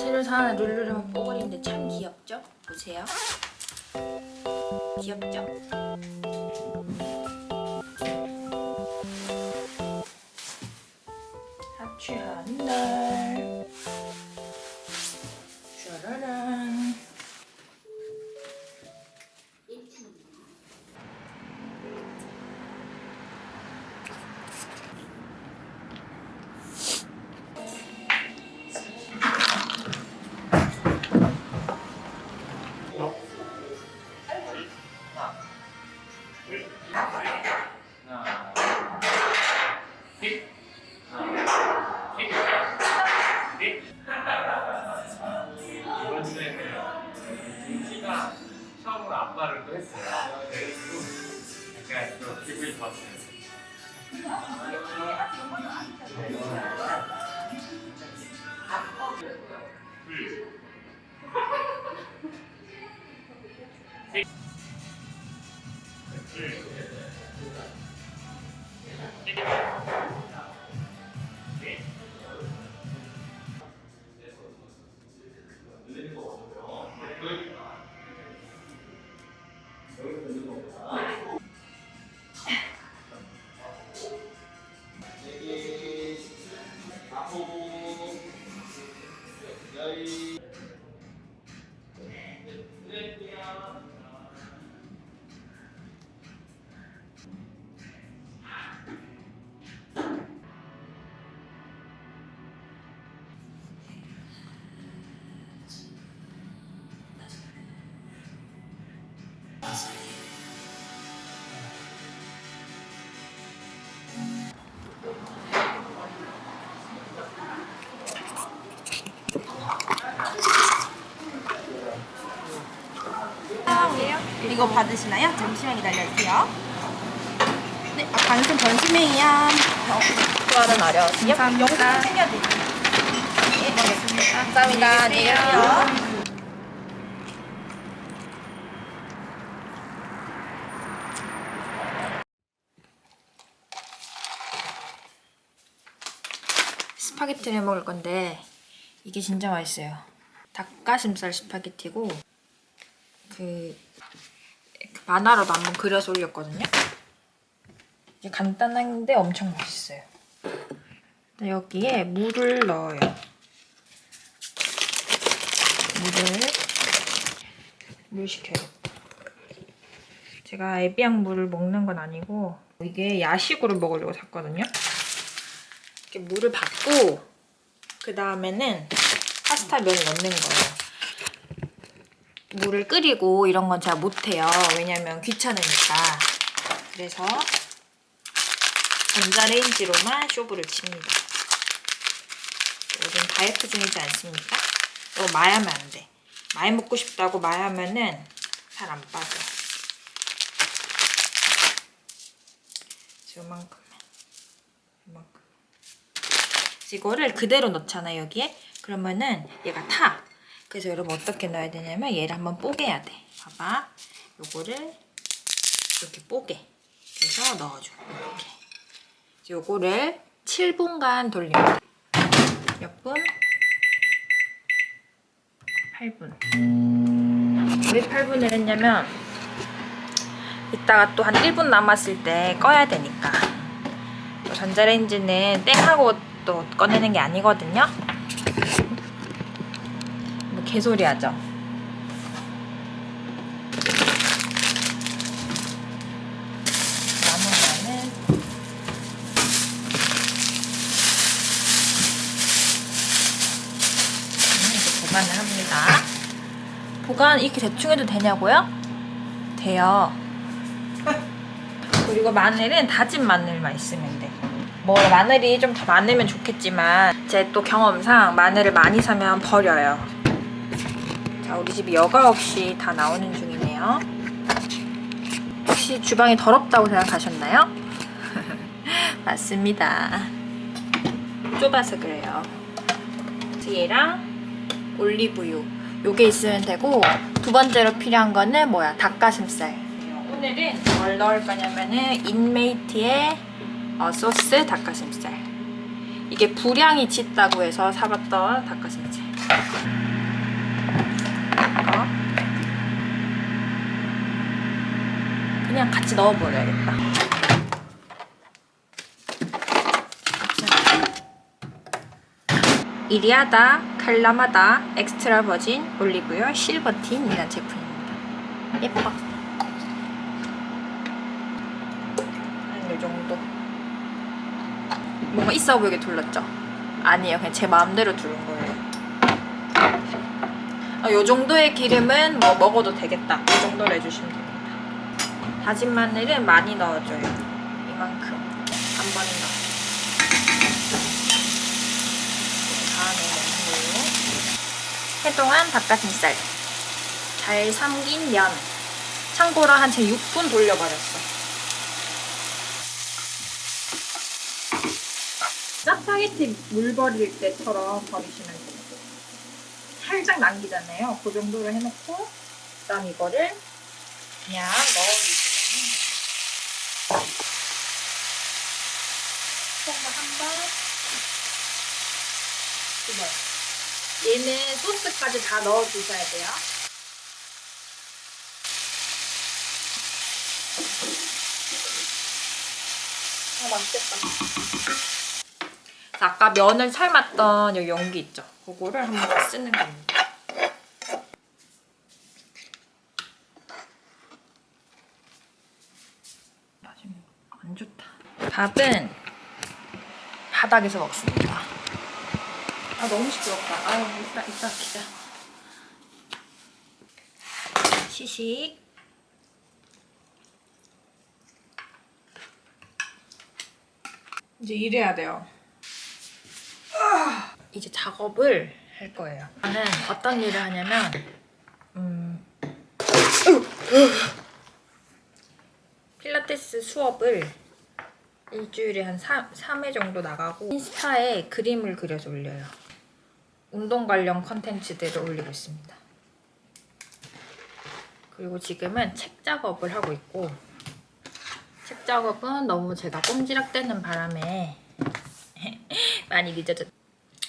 새로 산 룰루레몬 뽀글인데 참 귀엽죠? 보세요. 귀엽죠? Thank you. 이거 받으시나요? 잠시만 기다려주세요. 네, 아, 당신 번심행이야. 좋아하는 아려. 감사합니다. 챙겨드릴게요. 네. 감사합니다. 안녕히 계세요. 스파게티를 먹을 건데 이게 진짜 맛있어요. 닭가슴살 스파게티고 그, 그 만화로도 한번 그려서 올렸거든요. 간단한데 엄청 맛있어요. 여기에 물을 넣어요. 물을 물 식혀요. 제가 에비앙 물을 먹는 건 아니고 이게 야식으로 먹으려고 샀거든요. 이렇게 물을 받고 그 다음에는 파스타 면을 넣는 거예요. 물을 끓이고 이런 건 제가 못해요. 왜냐면 귀찮으니까. 그래서 전자레인지로만 쇼부를 칩니다. 요즘 다이어트 중이지 않습니까? 이거 마야면 안 돼. 많이 먹고 싶다고 마야면은 잘안 빠져. 요만큼만. 요만큼. 이거를 그대로 넣잖아요, 여기에. 그러면은 얘가 타. 그래서 여러분 어떻게 넣어야 되냐면 얘를 한번 뽀개야 돼. 봐봐. 요거를 이렇게 뽀개. 그래서 넣어줘. 이렇게. 요거를 7분간 돌립니다. 몇 분? 8분. 왜 8분을 했냐면 이따가 또 한 1분 남았을 때 꺼야 되니까. 또 전자레인지는 땡하고 또 꺼내는 게 아니거든요. 뭐 개소리 하죠. 보관 이렇게 대충 해도 되냐고요? 돼요. 그리고 마늘은 다진 마늘만 있으면 돼. 뭐 마늘이 좀 더 많으면 좋겠지만 제 또 경험상 마늘을 많이 사면 버려요. 자, 우리 집이 여과 없이 다 나오는 중이네요. 혹시 주방이 더럽다고 생각하셨나요? 맞습니다. 좁아서 그래요. 얘랑 올리브유 요게 있으면 되고 두 번째로 필요한 거는 뭐야 닭가슴살 오늘은 뭘 넣을 거냐면은 인메이트의 어, 소스 닭가슴살 이게 불향이 짙다고 해서 사봤던 닭가슴살. 이거 그냥 같이 넣어버려야겠다. 이리아다 칼라마다 엑스트라 버진 올리브유 실버틴이라는 제품입니다. 예뻐. 한 이 정도. 뭔가 있어 보이게 둘렀죠? 아니에요. 그냥 제 마음대로 두른 거예요. 아, 요 정도의 기름은 뭐 먹어도 되겠다. 이 정도로 해주시면 됩니다. 다진 마늘은 많이 넣어줘요. 이만큼. 한 번에 넣어. 다음에 넣고 해동한 닭가슴살 잘 삶긴 면 참고로 한채 6분 돌려버렸어 짜파게티 물 버릴 때처럼 버리시면 돼요 살짝 남기잖아요 그 정도로 해놓고 그 다음 이거를 그냥 넣어주시면 소금 한번 두 번. 얘는 소스까지 다 넣어주셔야 돼요. 아, 맛있겠다. 자, 아까 면을 삶았던 이 용기 있죠? 그거를 한번 더 쓰는 겁니다. 안 좋다. 밥은 바닥에서 먹습니다. 아 너무 시끄럽다. 아유 이따 이따 기자. 시식. 이제 일해야 돼요. 아, 이제 작업을 할 거예요. 저는 어떤 일을 하냐면 음, 필라테스 수업을 일주일에 한 3, 3회 정도 나가고 인스타에 그림을 그려서 올려요. 운동 관련 컨텐츠들을 올리고 있습니다. 그리고 지금은 책 작업을 하고 있고 책 작업은 너무 제가 꼼지락대는 바람에 많이 늦어졌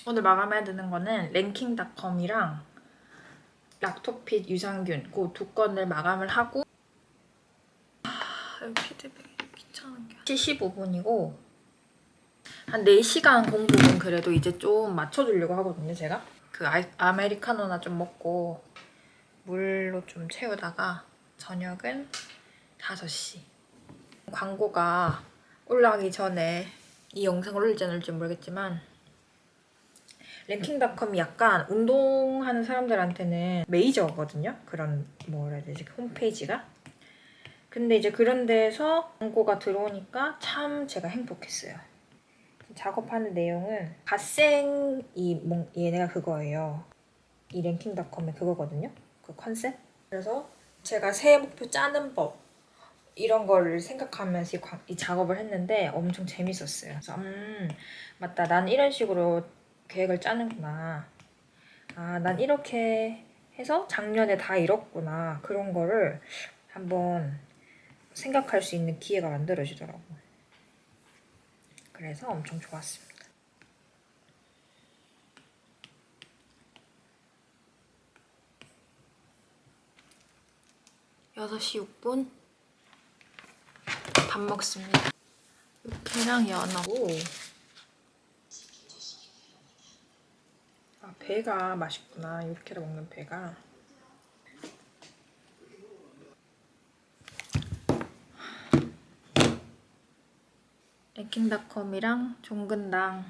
오늘 마감해야 되는 거는 랭킹닷컴이랑 락토핏 유산균 그 두 건을 마감을 하고 아, 피드백 이 귀찮은 게 75분이고 한 4시간 공부는 그래도 이제 좀 맞춰주려고 하거든요, 제가. 그 아, 아메리카노나 좀 먹고 물로 좀 채우다가 저녁은 5시. 광고가 올라가기 전에 이 영상을 올릴지 안 올릴지 모르겠지만 랭킹닷컴이 약간 운동하는 사람들한테는 메이저거든요. 그런 뭐라 해야 되지? 홈페이지가. 근데 이제 그런 데서 광고가 들어오니까 참 제가 행복했어요. 작업하는 내용은 갓생 이 뭐 얘네가 그거예요. 이 랭킹닷컴의 그거거든요. 그 컨셉. 그래서 제가 새해 목표 짜는 법 이런 거를 생각하면서 이, 과- 이 작업을 했는데 엄청 재밌었어요. 그래서 음 맞다. 난 이런 식으로 계획을 짜는구나. 아, 난 이렇게 해서 작년에 다 이뤘구나. 그런 거를 한번 생각할 수 있는 기회가 만들어지더라고요. 그래서 엄청 좋았습니다. 여섯 시 6분 밥 먹습니다. 육회랑 연어고 아 배가 맛있구나 육회를 먹는 배가 랭킹닷컴이랑 종근당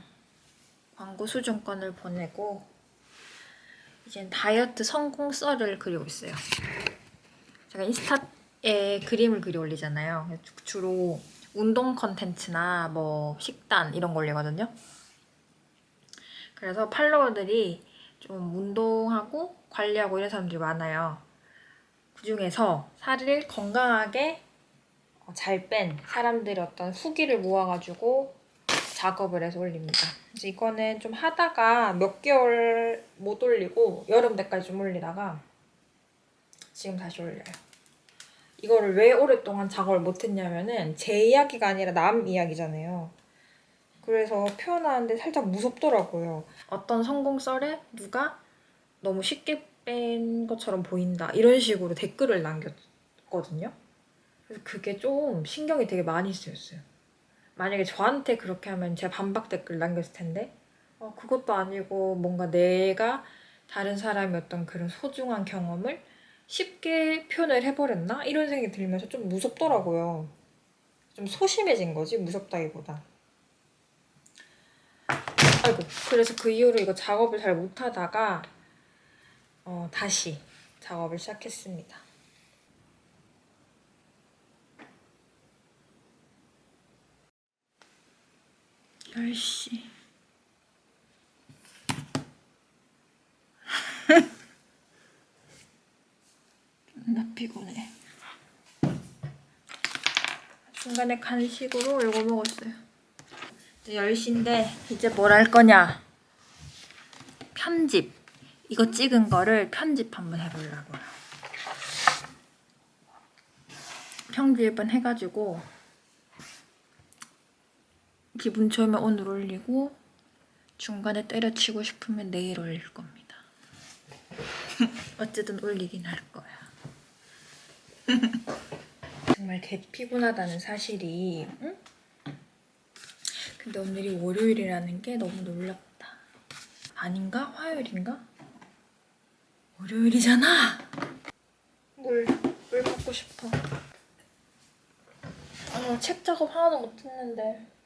광고 수준권을 보내고 이젠 다이어트 성공 썰을 그리고 있어요. 제가 인스타에 그림을 그리 올리잖아요. 주- 주로 운동 컨텐츠나 뭐 식단 이런 거 올리거든요. 그래서 팔로워들이 좀 운동하고 관리하고 이런 사람들이 많아요. 그 중에서 살을 건강하게 어, 잘 뺀 사람들의 어떤 후기를 모아가지고 작업을 해서 올립니다. 이제 이거는 좀 하다가 몇 개월 못 올리고 여름 때까지 좀 올리다가 지금 다시 올려요. 이거를 왜 오랫동안 작업을 못했냐면은 제 이야기가 아니라 남 이야기잖아요. 그래서 표현하는데 살짝 무섭더라고요. 어떤 성공 썰에 누가 너무 쉽게 뺀 것처럼 보인다 이런 식으로 댓글을 남겼거든요. 그게 좀 신경이 되게 많이 쓰였어요. 만약에 저한테 그렇게 하면 제가 반박 댓글 남겼을 텐데 어, 그것도 아니고 뭔가 내가 다른 사람의 어떤 그런 소중한 경험을 쉽게 표현을 해버렸나 이런 생각이 들면서 좀 무섭더라고요. 좀 소심해진 거지 무섭다기보다. 아이고 그래서 그 이후로 이거 작업을 잘 못하다가 어, 다시 작업을 시작했습니다. 10시. 나 피곤해. 중간에 간식으로 이거 먹었어요. 이제 10시인데 이제 뭘 할 거냐? 편집. 이거 찍은 거를 편집 한번 해보려고요. 평주일번 해가지고 기분 좋으면 오늘 올리고 중간에 때려치고 싶으면 내일 올릴 겁니다. 어쨌든 올리긴 할 거야. 정말 개 피곤하다는 사실이 응? 근데 오늘이 월요일이라는 게 너무 놀랍다. 아닌가? 화요일인가? 월요일이잖아. 물, 물 먹고 싶어. 아, 책 작업 하나도 못했는데.